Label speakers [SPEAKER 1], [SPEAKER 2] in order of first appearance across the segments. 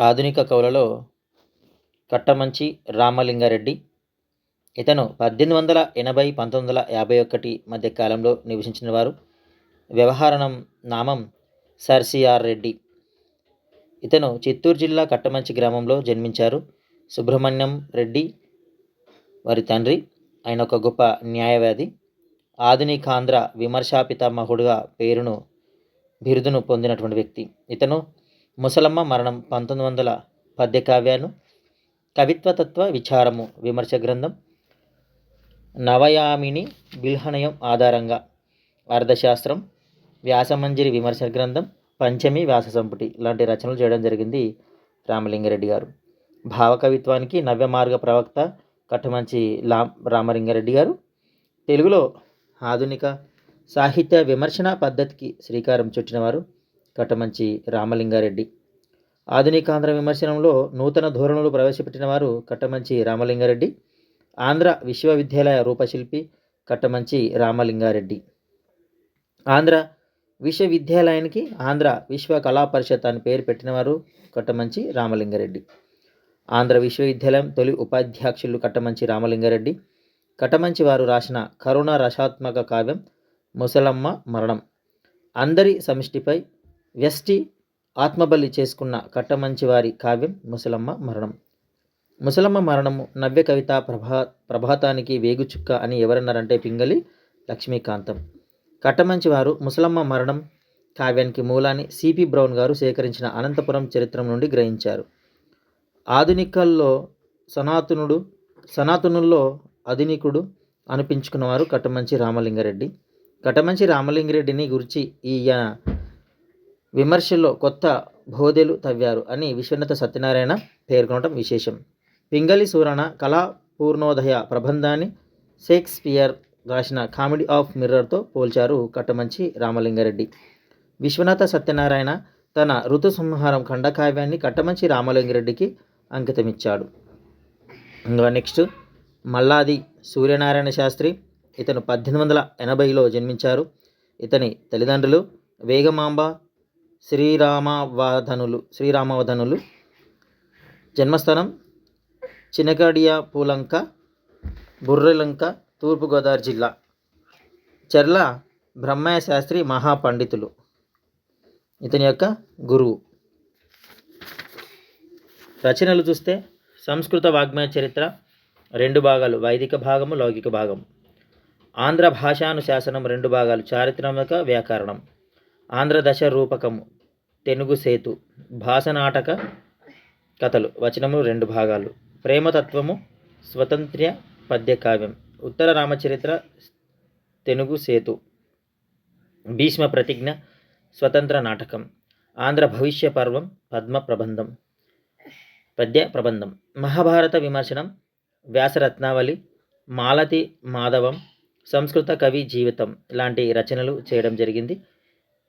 [SPEAKER 1] ఆధునిక కవులలో కట్టమంచి రామలింగారెడ్డి. ఇతను పద్దెనిమిది వందల ఎనభై పంతొమ్మిది వందల యాభై ఒకటి మధ్య కాలంలో నివసించిన వారు. వ్యవహారణం నామం సర్సిఆర్ రెడ్డి. ఇతను చిత్తూరు జిల్లా కట్టమంచి గ్రామంలో జన్మించారు. సుబ్రహ్మణ్యం రెడ్డి వారి తండ్రి. ఆయన ఒక గొప్ప న్యాయవాది. ఆధునికాంధ్ర విమర్శాపిత మహుడుగా పేరును బిరుదును పొందినటువంటి వ్యక్తి. ఇతను ముసలమ్మ మరణం పంతొమ్మిది వందల పద్య కావ్యాను కవిత్వతత్వ విచారము విమర్శ గ్రంథం. నవయామిని బిల్హణయం ఆధారంగా అర్థశాస్త్రం వ్యాసమంజరి విమర్శ గ్రంథం. పంచమి వ్యాస సంపుటి లాంటి రచనలు చేయడం జరిగింది రామలింగారెడ్డి గారు. భావకవిత్వానికి నవ్య మార్గ ప్రవక్త కట్టమంచి లా రామలింగారెడ్డి గారు. తెలుగులో ఆధునిక సాహిత్య విమర్శన పద్ధతికి శ్రీకారం చుట్టినవారు కట్టమంచి రామలింగారెడ్డి. ఆధునికాంధ్ర విమర్శనంలో నూతన ధోరణులు ప్రవేశపెట్టిన వారు కట్టమంచి రామలింగారెడ్డి. ఆంధ్ర విశ్వవిద్యాలయ రూపశిల్పి కట్టమంచి రామలింగారెడ్డి. ఆంధ్ర విశ్వవిద్యాలయానికి ఆంధ్ర విశ్వ కళా పరిషత్ అని పేరు పెట్టినవారు కట్టమంచి రామలింగారెడ్డి. ఆంధ్ర విశ్వవిద్యాలయం తొలి ఉపాధ్యక్షులు కట్టమంచి రామలింగారెడ్డి. కట్టమంచి వారు రాసిన కరుణ రసాత్మక కావ్యం ముసలమ్మ మరణం. అందరి సమిష్టిపై వ్యష్టి ఆత్మబలి చేసుకున్న కట్టమంచివారి కావ్యం ముసలమ్మ మరణం. ముసలమ్మ మరణము నవ్య కవిత ప్రభా ప్రభాతానికి వేగుచుక్క అని ఎవరన్నారంటే పింగళి లక్ష్మీకాంతం. కట్టమంచివారు ముసలమ్మ మరణం కావ్యానికి మూలాన్ని సిపి బ్రౌన్ గారు సేకరించిన అనంతపురం చరిత్రం నుండి గ్రహించారు. ఆధునికల్లో సనాతనుడు సనాతనుల్లో ఆధునికుడు అనిపించుకున్నవారు కట్టమంచి రామలింగారెడ్డి. కట్టమంచి రామలింగారెడ్డిని గురించి ఈయన విమర్శల్లో కొత్త బోధెలు తవ్వారు అని విశ్వనాథ సత్యనారాయణ పేర్కొనడం విశేషం. పింగళి సూరణ కళా పూర్ణోదయ ప్రబంధాన్ని షేక్స్పియర్ రాసిన కామెడీ ఆఫ్ మిర్రర్తో పోల్చారు కట్టమంచి రామలింగారెడ్డి. విశ్వనాథ సత్యనారాయణ తన ఋతు సంహారం ఖండకావ్యాన్ని కట్టమంచి రామలింగారెడ్డికి అంకితమిచ్చాడు. ఇంకా నెక్స్ట్ మల్లాది సూర్యనారాయణ శాస్త్రి ఇతను పద్దెనిమిది వందల ఎనభైలో జన్మించారు. ఇతని తల్లిదండ్రులు వేగమాంబ శ్రీరామవధనులు శ్రీరామవధనులు. జన్మస్థానం చినకడియ పూలంక బుర్రెలంక తూర్పుగోదావరి జిల్లా. చెర్ల బ్రహ్మయ్య శాస్త్రి మహాపండితులు. ఇతని యొక్క గురువు. రచనలు చూస్తే సంస్కృత వాగ్మయ చరిత్ర రెండు భాగాలు వైదిక భాగము లౌకిక భాగం ఆంధ్ర భాషానుశాసనం రెండు భాగాలు చారిత్రాత్మక వ్యాకరణం. ఆంధ్ర దశ రూపకము తెనుగు సేతు భాషనాటక కథలు వచనము రెండు భాగాలు. ప్రేమతత్వము స్వతంత్ర్య పద్య కావ్యం. ఉత్తర రామచరిత్ర తెనుగు సేతు. భీష్మ ప్రతిజ్ఞ స్వతంత్ర నాటకం. ఆంధ్ర భవిష్య పర్వం పద్మ ప్రబంధం. పద్య ప్రబంధం. మహాభారత విమర్శనం వ్యాసరత్నావళి మాలతి మాధవం సంస్కృత కవి జీవితం లాంటి రచనలు చేయడం జరిగింది.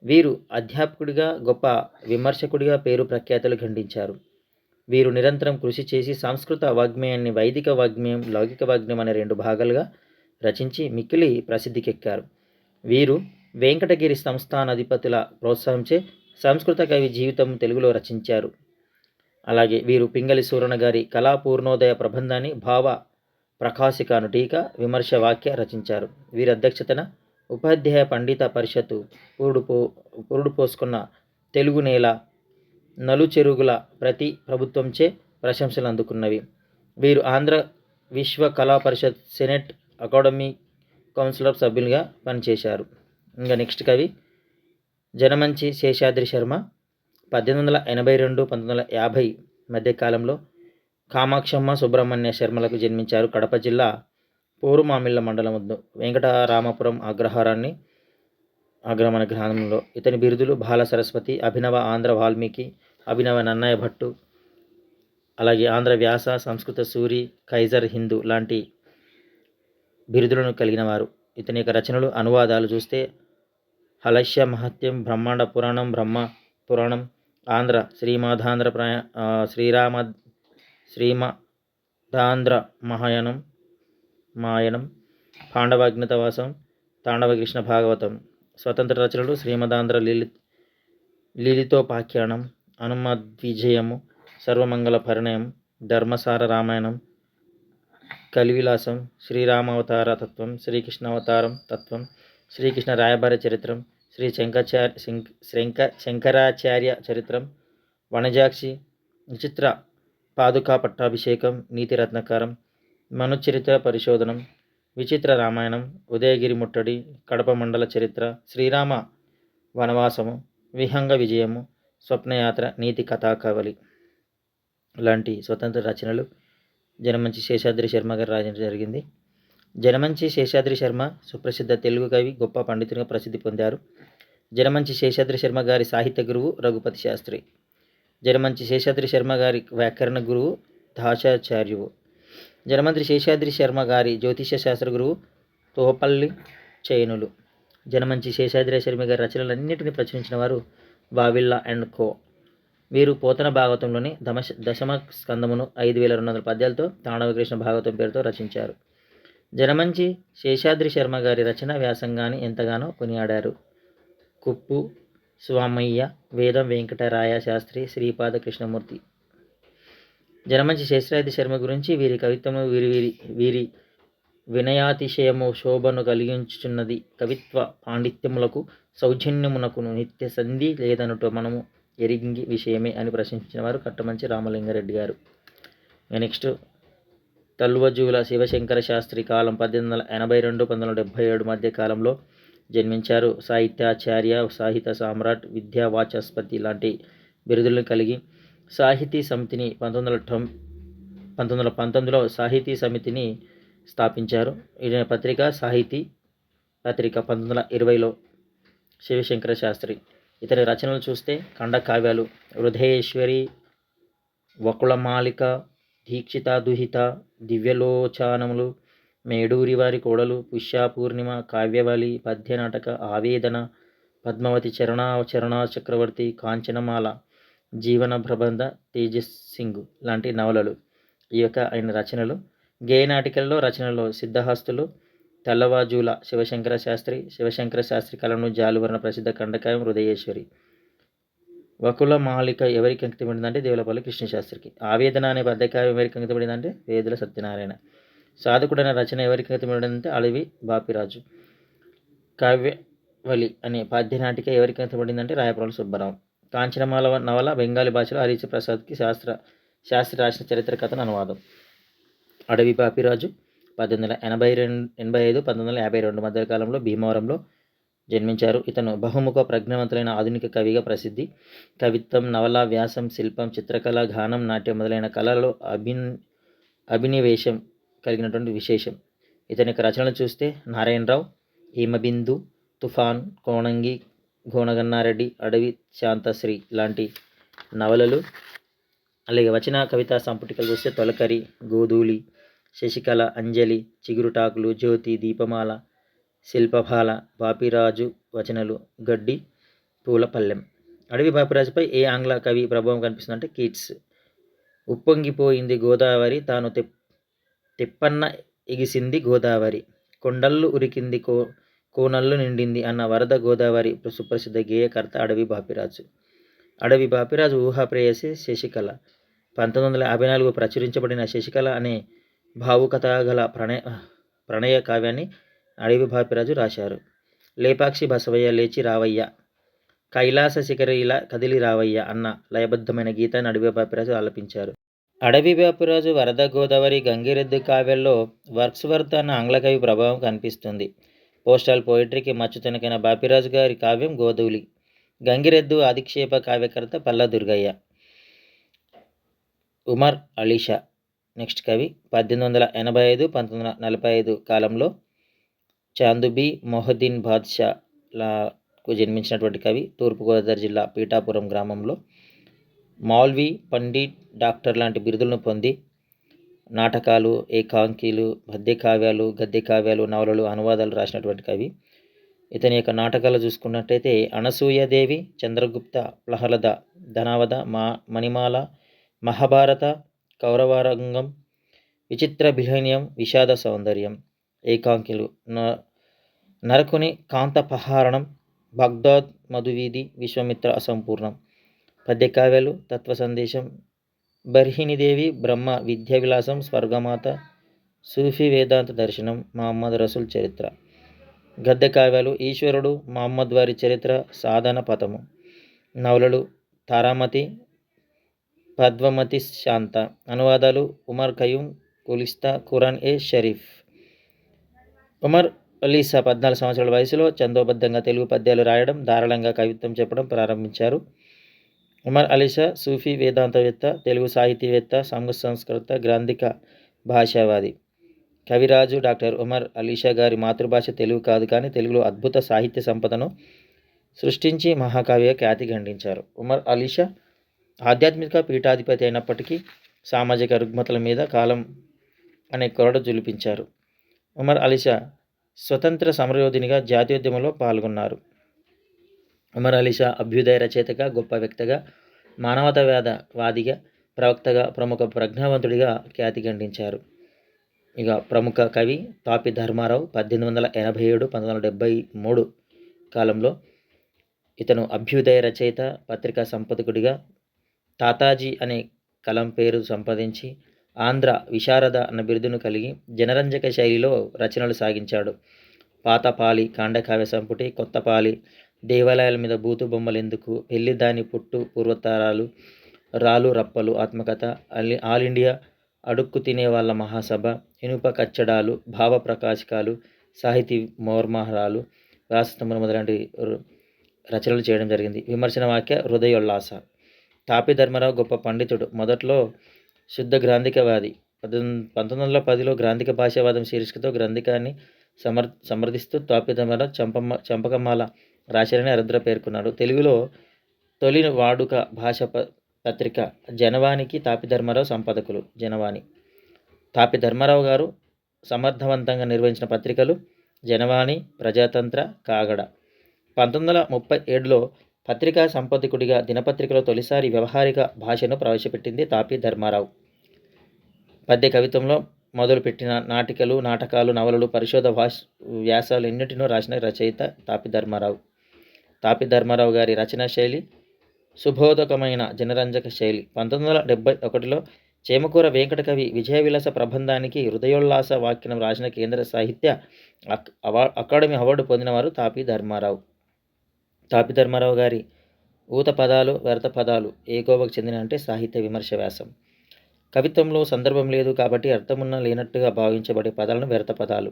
[SPEAKER 1] వీరు అధ్యాపకుడిగా గొప్ప విమర్శకుడిగా పేరు ప్రఖ్యాతలు ఖండించారు. వీరు నిరంతరం కృషి చేసి సంస్కృత వాగ్మేయాన్ని వైదిక వాగ్మేయం లౌకిక వాగ్మేయం అనే రెండు భాగాలుగా రచించి మిక్కిలి ప్రసిద్ధికెక్కారు. వీరు వెంకటగిరి సంస్థానాధిపతుల ప్రోత్సాహించే సంస్కృత కవి జీవితం తెలుగులో రచించారు. అలాగే వీరు పింగళి సూరణ గారి కళాపూర్ణోదయ ప్రబంధాన్ని భావ ప్రకాశికాను టీక విమర్శ వాక్య రచించారు. వీరి అధ్యక్షతన ఉపాధ్యాయ పండిత పరిషత్తు పురుడు పో పురుడు పోసుకున్న తెలుగు నేల నలుచెరుగుల ప్రతి ప్రభుత్వంచే ప్రశంసలు అందుకున్నవి వీరు ఆంధ్ర విశ్వ కళా పరిషత్ సెనెట్ అకాడమీ కౌన్సిలర్ సభ్యులుగా పనిచేశారు. ఇంకా నెక్స్ట్ కవి జనమంచి శేషాద్రి శర్మ పద్దెనిమిది వందల ఎనభై రెండు పంతొమ్మిది వందల యాభై మధ్యకాలంలో కామాక్షమ్మ సుబ్రహ్మణ్య శర్మలకు జన్మించారు. కడప జిల్లా పోరుమామిళ్ళ మండలం వెంకటరామపురం అగ్రహారాన్ని అగ్రమణ గ్రామంలో. ఇతని బిరుదులు బాల సరస్వతి అభినవ ఆంధ్ర వాల్మీకి అభినవ నన్నయ్య భట్టు అలాగే ఆంధ్ర వ్యాస సంస్కృత సూరి కైజర్ హిందూ లాంటి బిరుదులను కలిగిన వారు. ఇతని యొక్క రచనలు అనువాదాలు చూస్తే హలస్య మహత్యం బ్రహ్మాండ పురాణం బ్రహ్మ పురాణం ఆంధ్ర శ్రీమాధాంధ్ర ప్రయా శ్రీరామ శ్రీమదాంధ్ర మహాయనం మాయనం పాండవాజ్ఞతవాసం తాండవకృష్ణ భాగవతం స్వతంత్ర రచనలు శ్రీమదాంధ్ర లీలి లీలితోపాఖ్యానం హనుమద్విజయము సర్వమంగళ పరిణయం ధర్మసార రామాయణం కలివిలాసం శ్రీరామావతార తత్వం శ్రీకృష్ణావతారం తత్వం శ్రీకృష్ణ రాయబార చరిత్రం శ్రీ శంకరాచార్య శంక శంకరాచార్య చరిత్రం వనజాక్షి విచిత్ర పాదుకా పట్టాభిషేకం నీతిరత్నకారం మనుచరిత్ర పరిశోధనం విచిత్ర రామాయణం ఉదయగిరి ముట్టడి కడప మండల చరిత్ర శ్రీరామ వనవాసము విహంగ విజయము స్వప్నయాత్ర నీతి కథాకవలి లాంటి స్వతంత్ర రచనలు జనమంచి శేషాద్రి శర్మ గారు రాయడం జరిగింది. జనమంచి శేషాద్రి శర్మ సుప్రసిద్ధ తెలుగు కవి గొప్ప పండితునిగా ప్రసిద్ధి పొందారు. జనమంచి శేషాద్రి శర్మ గారి సాహిత్య గురువు రఘుపతి శాస్త్రి. జనమంచి శేషాద్రి శర్మ గారి వ్యాకరణ గురువు దాశాచార్యువు. జనమంత్రి శేషాద్రి శర్మ గారి జ్యోతిష శాస్త్ర గురువు తోపల్లి చైనులు. జనమంచి శేషాద్రి శర్మ గారి రచనలన్నింటినీ ప్రచురించిన వారు బావిల్లా అండ్ కో. వీరు పోతన భాగవతంలోని దమశ దశమ స్కందమును ఐదు వేల రెండు వందల పద్యాలతో తాండవకృష్ణ భాగవతం పేరుతో రచించారు. జనమంచి శేషాద్రి శర్మ గారి రచన వ్యాసంగాన్ని ఎంతగానో కొనియాడారు. కుప్పు స్వామయ్య వేదం వెంకటరాయ శాస్త్రి శ్రీపాద కృష్ణమూర్తి జనమంచి శేషాద్రి శర్మ గురించి వీరి కవిత్వము వీరి వీరి వీరి వినయాతిశయము శోభను కలిగించుచున్నది. కవిత్వ పాండిత్యములకు సౌజన్యమునకును నిత్య సంధి లేదనుట మనము ఎరిగి విషయమే అని ప్రశ్నించిన వారు కట్టమంచి రామలింగారెడ్డి గారు. నెక్స్ట్ తల్వజూల శివశంకర శాస్త్రి కాలం పద్దెనిమిది వందల ఎనభై రెండు పంతొమ్మిది వందల డెబ్భై ఏడు మధ్య కాలంలో జన్మించారు. సాహిత్యాచార్య సాహిత్య సామ్రాట్ విద్యా వాచస్పతి లాంటి బిరుదులను కలిగి సాహితీ సమితిని పంతొమ్మిది వందల తొం పంతొమ్మిది వందల పంతొమ్మిదిలో సాహితీ సమితిని స్థాపించారు. ఈయన పత్రిక సాహితీ పత్రిక పంతొమ్మిది వందల ఇరవైలో శివశంకర శాస్త్రి. ఇతని రచనలు చూస్తే ఖండకావ్యాలు హృదయేశ్వరి వకుళమాలిక దీక్షిత దుహిత దివ్యలోచానములు మేడూరి వారి కోడలు పుష్య పూర్ణిమ పద్య పద్యనాటక ఆవేదన పద్మావతి చరణా చరణా చక్రవర్తి కాంచనమాల జీవన ప్రబంధ తేజస్ సింగ్ లాంటి నవలలు. ఈ యొక్క ఆయన రచనలు గేయ నాటికల్లో రచనలో సిద్ధహస్తులు తెల్లవాజూల శివశంకర శాస్త్రి శివశంకర శాస్త్రి కళను జాలువర్ణ ప్రసిద్ధ ఖండకాయం హృదయేశ్వరి. వకుల మాలిక ఎవరికి అంకితమైందంటే దేవులపల్లి కృష్ణశాస్త్రికి. ఆవేదన అనే పద్యకావ్యం ఎవరికి అంకితమైందంటే వేదుల సత్యనారాయణ. సాధకుడైన రచన ఎవరికి అంకితమైందంటే అడవి బాపిరాజు. కావ్యవలి అనే పాద్యనాటిక ఎవరికి అంకితమైందంటే రాయపురం సుబ్బారావు. కాంచనమాల నవల బెంగాలీ భాషలో హరిచ ప్రసాద్కి శాస్త్ర శాస్త్రి రాసిన చరిత్ర కథను అనువాదం. అడవి పాపిరాజు పద్దెనిమిది వందల ఎనభై రెండు ఎనభై ఐదు పంతొమ్మిది వందల యాభై రెండు మధ్య కాలంలో భీమవరంలో జన్మించారు. ఇతను బహుముఖ ప్రజ్ఞవంతులైన ఆధునిక కవిగా ప్రసిద్ధి కవిత్వం నవల వ్యాసం శిల్పం చిత్రకళ గానం నాట్యం మొదలైన కళలలో అభిన్ అభినివేశం కలిగినటువంటి విశేషం. ఇతని యొక్క రచనలు చూస్తే నారాయణరావు హేమబిందు తుఫాన్ కోణంగి గోనగన్నారెడ్డి అడవి శాంతశ్రీ లాంటి నవలలు. అలాగే వచన కవితా సంపుటికలు చూస్తే తొలకరి గోధూలి శశికళ అంజలి చిగురుటాకులు జ్యోతి దీపమాల శిల్పఫాల బాపిరాజు వచనలు గడ్డి పూలపల్లెం. అడవి బాపిరాజుపై ఏ ఆంగ్ల కవి ప్రభావం కనిపిస్తుందంటే కీట్స్. ఉప్పొంగిపోయింది గోదావరి తాను తెప్ తెప్పన్న ఎగిసింది గోదావరి. కొండల్లు ఉరికింది కో కోనల్లు నిండింది అన్న వరద గోదావరి సుప్రసిద్ధ గేయకర్త అడవి బాపిరాజు. అడవి బాపిరాజు ఊహాప్రేయసి శశికళ. పంతొమ్మిది వందల యాభై నాలుగు ప్రచురించబడిన శశికళ అనే భావుకథ గల ప్రణయ ప్రణయ కావ్యాన్ని అడవి బాపిరాజు రాశారు. లేపాక్షి బసవయ్య లేచి రావయ్య కైలాస శిఖరిలా కదిలి రావయ్య అన్న లయబద్ధమైన గీతాన్ని అడవి బాపిరాజు ఆలపించారు. అడవి బాపిరాజు వరద గోదావరి గంగిరెద్దు కావ్యంలో వర్క్స్వర్త్ అన్న ఆంగ్ల కవి ప్రభావం కనిపిస్తుంది. పోస్టల్ పోయిటరీకి మచ్చుతనకైన బాపిరాజు గారి కావ్యం గోధూలి. గంగిరెద్దు అధిక్షేప కావ్యకర్త పల్ల దుర్గయ్య. ఉమర్ అలీషా. నెక్స్ట్ కవి. పద్దెనిమిది వందల ఎనభై ఐదు పంతొమ్మిది వందల నలభై ఐదు కాలంలో చాందుబీ మొహద్దీన్ బాద్షాకు జన్మించినటువంటి కవి. తూర్పుగోదావరి జిల్లా పీఠాపురం గ్రామంలో మౌల్వి పండిట్ డాక్టర్ లాంటి బిరుదులను పొంది నాటకాలు ఏకాంకీలు పద్య కావ్యాలు గద్య కావ్యాలు నవలలు అనువాదాలు రాసినటువంటి కవి. ఇతని యొక్క నాటకాలు చూసుకున్నట్టయితే అనసూయదేవి చంద్రగుప్త ప్రహ్లద ధనావద మా మణిమాల మహాభారత కౌరవారంగం విచిత్ర బిహనీయం విషాద సౌందర్యం ఏకాంకిలు న నరకుని కాంతపహారణం బగ్దాద్ మధువీధి విశ్వమిత్ర అసంపూర్ణం పద్యకావ్యాలు తత్వ సందేశం బర్హినిదేవి బ్రహ్మ విద్యా విలాసం స్వర్గమాత సూఫీ వేదాంత దర్శనం మహమ్మద్ రసూల్ చరిత్ర. గద్దె కావ్యాలు ఈశ్వరుడు మహమ్మద్ వారి చరిత్ర సాధన పథము. నవలలు తారామతి పద్మమతి శాంత. అనువాదాలు ఉమర్ ఖయూమ్ కులిస్తా ఖురాన్ ఏ షరీఫ్. ఉమర్ అలీసా పద్నాలుగు సంవత్సరాల వయసులో చందోబద్ధంగా తెలుగు పద్యాలు రాయడం ధారాళంగా కవిత్వం చెప్పడం ప్రారంభించారు. ఉమర్ అలీషా సూఫీ వేదాంతవేత్త తెలుగు సాహితీవేత్త సంఘ సంస్కృత గ్రాంధిక భాషావాది. కవిరాజు డాక్టర్ ఉమర్ అలీషా గారి మాతృభాష తెలుగు కాదు కానీ తెలుగులో అద్భుత సాహిత్య సంపదను సృష్టించి మహాకవిగా ఖ్యాతి గండించారు ఉమర్ అలీషా ఆధ్యాత్మిక పీఠాధిపతి అయినప్పటికీ సామాజిక రుగ్మతల మీద కాలం అనే కొరడ జులిపించారు. ఉమర్ అలీషా స్వతంత్ర సమరయోధినిగా జాతీయోద్యమంలో పాల్గొన్నారు. ఉమర్ అలీషా అభ్యుదయ రచయితగా గొప్ప వ్యక్తిగా మానవతావాద వాదిగా ప్రవక్తగా ప్రముఖ ప్రజ్ఞావంతుడిగా ఖ్యాతి గండించారు. ఇక ప్రముఖ కవి తాపి ధర్మారావు పద్దెనిమిది వందల ఎనభై ఏడు పంతొమ్మిది వందల డెబ్బై మూడు కాలంలో ఇతను అభ్యుదయ రచయిత పత్రికా సంపాదకుడిగా తాతాజీ అనే కలం పేరు సంపాదించి ఆంధ్ర విశారద అన్న బిరుదును కలిగి జనరంజక శైలిలో రచనలు సాగించాడు. పాతపాలి కాండకావ్య సంపుటి కొత్తపాలి దేవాలయాల మీద బూతు బొమ్మలు ఎందుకు? పెళ్ళి దాని పుట్టు పూర్వతరాలు రాలు రప్పలు ఆత్మకథ అల్ ఆల్ ఇండియా అడుక్కు తినే వాళ్ళ మహాసభ ఇనుప కచ్చడాలు భావ ప్రకాశకాలు సాహితీ మోర్మహరాలు వ్యాసస్తంభం మొదలాంటి రచనలు చేయడం జరిగింది. విమర్శన వాక్య హృదయోల్లాస. తాపి ధర్మరావు గొప్ప పండితుడు. మొదట్లో శుద్ధ గ్రాంధికవాది. పద్దెనిమిది పంతొమ్మిది వందల పదిలో గ్రాంధిక భాషావాదం శీర్షికతో గ్రంథికాన్ని సమర్ సమర్థిస్తూ తాపి ధర్మరావు చంపమ్మ చంపకమ్మాల రాశారని అరుద్ర పేర్కొన్నాడు. తెలుగులో తొలి వాడుక భాష ప పత్రిక జనవానికి తాపి ధర్మారావు సంపాదకులు. జనవాణి. తాపి ధర్మారావు గారు సమర్థవంతంగా నిర్వహించిన పత్రికలు జనవాణి ప్రజాతంత్ర కాగడ. పంతొమ్మిది వందల ముప్పై ఏడులో పత్రికా సంపాదకుడిగా దినపత్రికలో తొలిసారి వ్యవహారిక భాషను ప్రవేశపెట్టింది తాపి ధర్మారావు పద్య కవిత్వంలో మొదలుపెట్టిన నాటికలు నాటకాలు నవలలు పరిశోధ భాష వ్యాసాలు ఎన్నిటినో రాసిన రచయిత తాపి ధర్మారావు తాపి ధర్మారావు గారి రచనా శైలి సుబోధకమైన జనరంజక శైలి. పంతొమ్మిది వందల డెబ్బై ఒకటిలో చేమకూర వెంకట కవి విజయ విలాస ప్రబంధానికి హృదయోల్లాస వాక్యం రాసిన కేంద్ర సాహిత్య అకాడమీ అవార్డు పొందినవారు తాపి ధర్మారావు. తాపి ధర్మారావు గారి ఊత పదాలు వ్యర్థ పదాలు ఏ కోవకు చెందిన అంటే సాహిత్య విమర్శ వ్యాసం. కవిత్వంలో సందర్భం లేదు కాబట్టి అర్థమున్న లేనట్టుగా భావించబడే పదాలను వ్యర్థ పదాలు.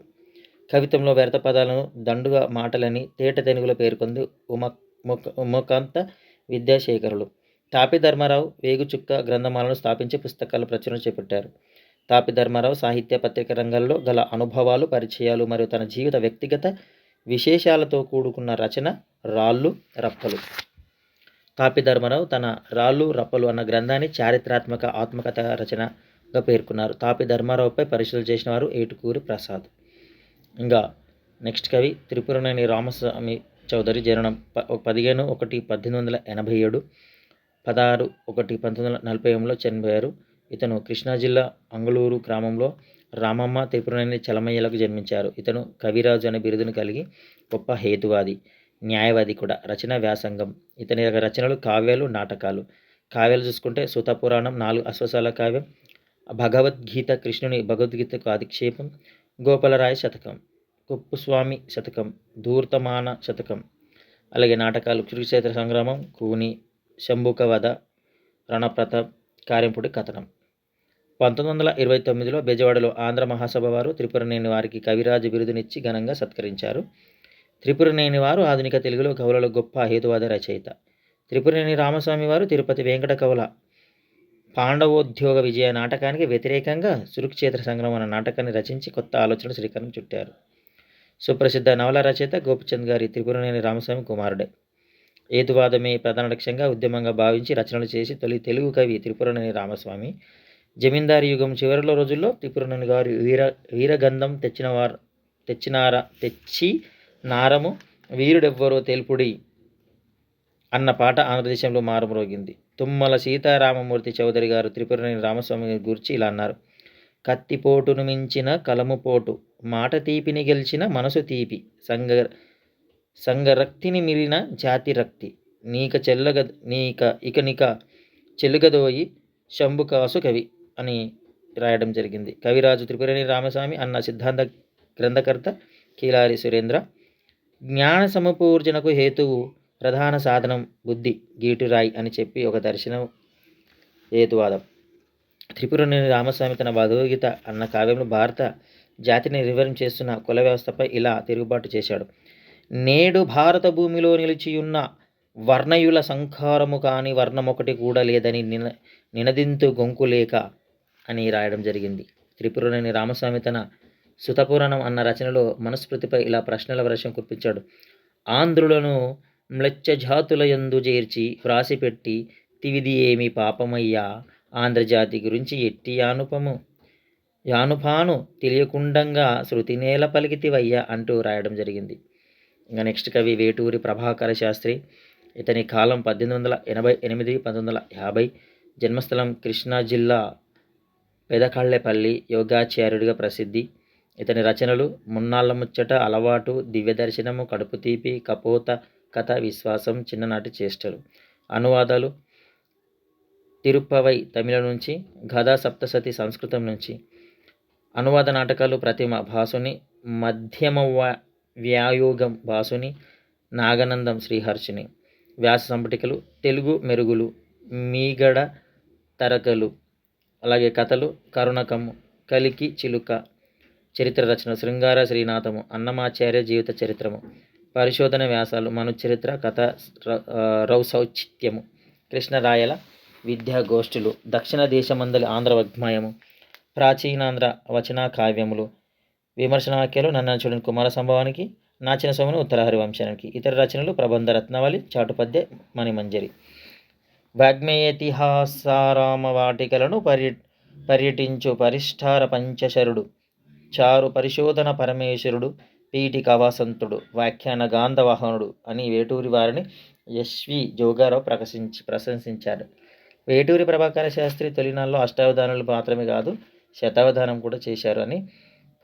[SPEAKER 1] కవిత్వంలో వ్యర్థ పదాలను దండుగా మాటలని తేట తెనుగులో పేర్కొంది ఉమ ఉమకాంత విద్యాశేఖరులు. తాపి ధర్మారావు వేగుచుక్క గ్రంథమాలను స్థాపించి పుస్తకాల ప్రచురణ చేపట్టారు. తాపి ధర్మారావు సాహిత్య పత్రిక రంగంలో గల అనుభవాలు పరిచయాలు మరియు తన జీవిత వ్యక్తిగత విశేషాలతో కూడుకున్న రచన రాళ్ళు రప్పలు. తాపి ధర్మారావు తన రాళ్ళు రప్పలు అన్న గ్రంథాన్ని చారిత్రాత్మక ఆత్మకథ రచనగా పేర్కొన్నారు. తాపి ధర్మారావుపై పరిశీలన చేసిన వారు ఏటుకూరి ప్రసాద్. ఇంకా నెక్స్ట్ కవి త్రిపురనేని రామస్వామి చౌదరి జననం ప పదిహేను ఒకటి పద్దెనిమిది వందల ఎనభై ఏడు పదహారు ఒకటి పంతొమ్మిది వందల నలభై ఎనిమిదిలో చనిపోయారు ఇతను కృష్ణా జిల్లా అంగళూరు గ్రామంలో రామమ్మ త్రిపురనేని చలమయ్యలకు జన్మించారు. ఇతను కవిరాజు అనే బిరుదును కలిగి గొప్ప హేతువాది న్యాయవాది కూడా రచన వ్యాసంగం. ఇతని యొక్క రచనలు కావ్యాలు నాటకాలు. కావ్యాలు చూసుకుంటే సుత పురాణం నాలుగు అశ్వసాల కావ్యం భగవద్గీత కృష్ణుని భగవద్గీతకు అధిక్షేపం గోపాలరాయ శతకం కుప్పుస్వామి శతకం ధూర్తమాన శతకం అలాగే నాటకాలు కురుక్షేత్ర సంగ్రామం కూని శంభుక వధ రణప్రతాప్ కారింపుడి కథనం. పంతొమ్మిది వందల ఇరవై తొమ్మిదిలో బెజవాడలో ఆంధ్ర మహాసభ వారు త్రిపురనేని వారికి కవిరాజు బిరుదునిచ్చి ఘనంగా సత్కరించారు. త్రిపురనేని వారు ఆధునిక తెలుగులో కవులలో గొప్ప హేతువాద రచయిత. త్రిపురనేని రామస్వామి వారు తిరుపతి వెంకట కవుల పాండవోద్యోగ విజయ నాటకానికి వ్యతిరేకంగా సురుక్షేత్ర సంగ్రహం అన్న నాటకాన్ని రచించి కొత్త ఆలోచన శ్రీకారం చుట్టారు. సుప్రసిద్ధ నవల రచయిత గోపిచంద్ గారి త్రిపురనేని రామస్వామి కుమారుడే. ఏతువాదమే ప్రధాన లక్ష్యంగా ఉద్యమంగా భావించి రచనలు చేసి తొలి తెలుగు కవి త్రిపురనేని రామస్వామి. జమీందారి యుగం చివరిలో రోజుల్లో త్రిపురనేని గారు వీర వీరగంధం తెచ్చిన వారు తెచ్చినార తెచ్చి నారము వీరుడెవ్వరో తెలుపుడి అన్న పాట ఆంధ్రదేశంలో మారుమ్రోగింది. తుమ్మల సీతారామమూర్తి చౌదరి గారు త్రిపురని రామస్వామి గురించి ఇలా అన్నారు. కత్తిపోటును మించిన కలముపోటు మాట తీపిని గెలిచిన మనసు తీపి సంగ సంగరక్తిని మిలిన జాతి రక్తి నీక చెల్లగ నీక ఇక నిక చెల్లుగదోయి శంభుకాసు కవి అని రాయడం జరిగింది. కవిరాజు త్రిపురేణి రామస్వామి అన్న సిద్ధాంత గ్రంథకర్త కీలారి సురేంద్ర జ్ఞాన సమపూర్జనకు హేతువు ప్రధాన సాధనం బుద్ధి గీటురాయి అని చెప్పి ఒక దర్శనం హేతువాదం. త్రిపురనేని రామస్వామి తన భగవద్గీత అన్న కావ్యంలో భారత జాతిని నిర్వహణ చేస్తున్న కుల వ్యవస్థపై ఇలా తిరుగుబాటు చేశాడు. నేడు భారత భూమిలో నిలిచియున్న వర్ణయుల సంఖారము కాని వర్ణమొకటి కూడా లేదని నిన నినదింతు గొంకు లేక అని రాయడం జరిగింది. త్రిపురలోని రామస్వామి తన సుతపురాణం అన్న రచనలో మనస్మృతిపై ఇలా ప్రశ్నల వర్షం కురిపించాడు. ఆంధ్రులను మ్లెచ్చ జాతుల యందు చేర్చి వ్రాసిపెట్టి తివిది ఏమి పాపమయ్యా? ఆంధ్రజాతి గురించి ఎట్టి యానుపము? యానుపాను తెలియకుండంగా శృతి నేల పలికితివయ్యా అంటూ రాయడం జరిగింది. ఇంకా నెక్స్ట్ కవి వేటూరి ప్రభాకర శాస్త్రి. ఇతని కాలం పద్దెనిమిది వందల ఎనభై ఎనిమిది పంతొమ్మిది వందల యాభై. జన్మస్థలం కృష్ణా జిల్లా పెదకళ్ళెపల్లి యోగాచార్యుడిగా ప్రసిద్ధి. ఇతని రచనలు మున్నాళ్ళ ముచ్చట అలవాటు దివ్య దర్శనము కడుపు తీపి కపోత కథ విశ్వాసం చిన్ననాటి చేష్టలు. అనువాదాలు తిరుప్పవై తమిళ నుంచి గదా సప్తసతి సంస్కృతం నుంచి. అనువాద నాటకాలు ప్రతిమ భాసుని మధ్యమ వ్యా- వ్యాయోగం భాసుని నాగనందం శ్రీహర్షిని. వ్యాస సంపుటికలు తెలుగు మెరుగులు మీగడ తరకలు అలాగే కథలు కరుణకము కలికి చిలుక చరిత్ర రచన శృంగార శ్రీనాథము అన్నమాచార్య జీవిత చరిత్రము. పరిశోధన వ్యాసాలు మనుచరిత్ర కథ ర- రౌసౌచిత్యము కృష్ణరాయల విద్యాగోష్ఠులు దక్షిణ దేశమందలి ఆంధ్ర వగ్మయము ప్రాచీనాంధ్ర వచనా కావ్యములు విమర్శన వాక్యాలు నన్నచుడిని కుమార సంభవానికి నాచిన సోమను ఉత్తరహరి వంశానికి ఇతర రచనలు ప్రబంధ రత్నవళి చాటుపద్య మణిమంజరి. వాగ్మేయతిహాసారామ వాటికలను పర్య పర్యటించు పరిష్ఠార పంచశరుడు చారు పరిశోధన పరమేశ్వరుడు పీటి కవాసంతుడు వ్యాఖ్యాన గాంధవాహనుడు అని వేటూరి వారిని ఎస్వి జోగారావు ప్రకసించి ప్రశంసించాడు. వేటూరి ప్రభాకర శాస్త్రి తొలినాల్లో అష్టావధానాలు మాత్రమే కాదు శతావధానం కూడా చేశారు అని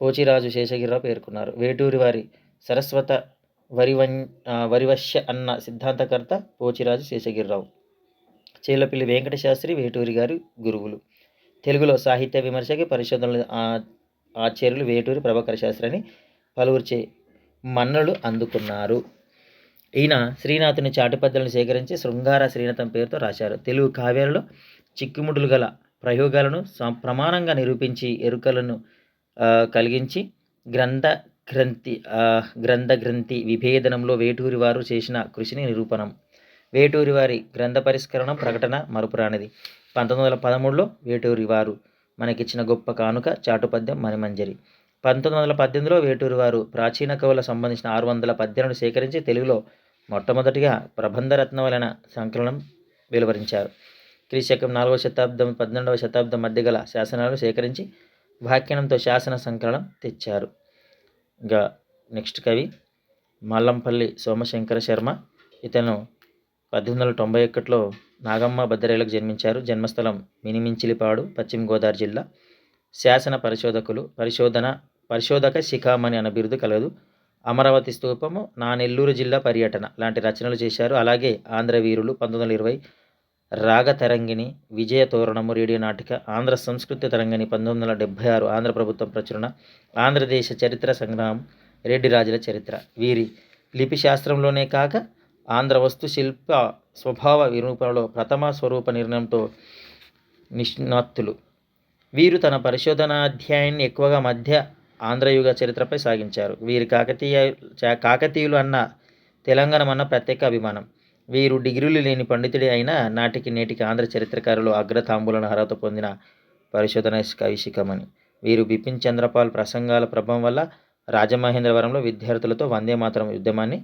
[SPEAKER 1] పోచిరాజు శేషగిరిరావు పేర్కొన్నారు. వేటూరి వారి సరస్వత వరివన్ వరివశ్య అన్న సిద్ధాంతకర్త పోచిరాజు శేషగిరిరావు. చేలపల్లి వెంకట శాస్త్రి వేటూరి గారి గురువులు. తెలుగులో సాహిత్య విమర్శకి పరిశోధనలు ఆచార్యులు వేటూరి ప్రభాకర శాస్త్రి అని పలువురిచే మన్నలు అందుకున్నారు. ఈయన శ్రీనాథుని చాటుపద్యాలను సేకరించి శృంగార శ్రీనాథం పేరుతో రాశారు. తెలుగు కావ్యాలలో చిక్కుముడులు గల ప్రయోగాలను ప్రమాణంగా నిరూపించి ఎరుకలను కలిగించి గ్రంథ గ్రంథి గ్రంథ గ్రంథి విభేదనంలో వేటూరి వారు చేసిన కృషిని నిరూపణం. వేటూరి వారి గ్రంథ పరిష్కరణ ప్రకటన మరుపురానిది. పంతొమ్మిది వందల పదమూడులో వేటూరి వారు మనకిచ్చిన గొప్ప కానుక చాటుపద్యం మణిమంజరి. పంతొమ్మిది వందల పద్దెనిమిదిలో వేటూరు వారు ప్రాచీన కవుల సంబంధించిన ఆరు వందల పద్దెనిమిది సేకరించి తెలుగులో మొట్టమొదటిగా ప్రబంధ రత్నవలన సంకలనం వెలువరించారు. క్రీశకం నాలుగవ శతాబ్దం పన్నెండవ శతాబ్దం మధ్య గల శాసనాలు సేకరించి వ్యాఖ్యానంతో శాసన సంకలనం తెచ్చారు. ఇంకా నెక్స్ట్ కవి మల్లంపల్లి సోమశంకర శర్మ. ఇతను పద్దెనిమిది వందల తొంభై ఒకటిలో నాగమ్మ భద్రేలకు జన్మించారు. జన్మస్థలం మినిమించిలిపాడు పశ్చిమ గోదావరి జిల్లా. శాసన పరిశోధకులు పరిశోధన పరిశోధక శిఖామణి అన్న బిరుదు కలదు. అమరావతి స్తూపము నా నెల్లూరు జిల్లా పర్యటన లాంటి రచనలు చేశారు. అలాగే ఆంధ్ర వీరులు పంతొమ్మిది వందల ఇరవై రాగ తరంగిణి విజయ తోరణము రేడియో నాటిక ఆంధ్ర సంస్కృతి తరంగిణి పంతొమ్మిది వందల డెబ్భై ఆరు ఆంధ్ర ప్రభుత్వం ప్రచురణ ఆంధ్రదేశ చరిత్ర సంగ్రహం రెడ్డి రాజుల చరిత్ర. వీరి లిపి శాస్త్రంలోనే కాక ఆంధ్ర వస్తు శిల్ప స్వభావ విరూపణలో ప్రథమ స్వరూప నిర్ణయంతో నిష్ణాత్తులు వీరు తన పరిశోధనాధ్యాయాన్ని ఎక్కువగా మధ్య ఆంధ్రయుగ చరిత్రపై సాగించారు. వీరి కాకతీయ చా- కాకతీయులు అన్న తెలంగాణ ప్రత్యేక అభిమానం. వీరు డిగ్రీలు లేని పండితుడి అయినా నాటికి నేటికి ఆంధ్ర చరిత్రకారులు అగ్రతాంబూలను అర్హత పొందిన పరిశోధన కవిశిఖమని వీరు బిపిన్ చంద్రపాల్ ప్రసంగాల ప్రభావం వల్ల రాజమహేంద్రవరంలో విద్యార్థులతో వందే మాత్రం ఉద్యమాన్ని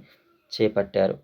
[SPEAKER 1] చేపట్టారు.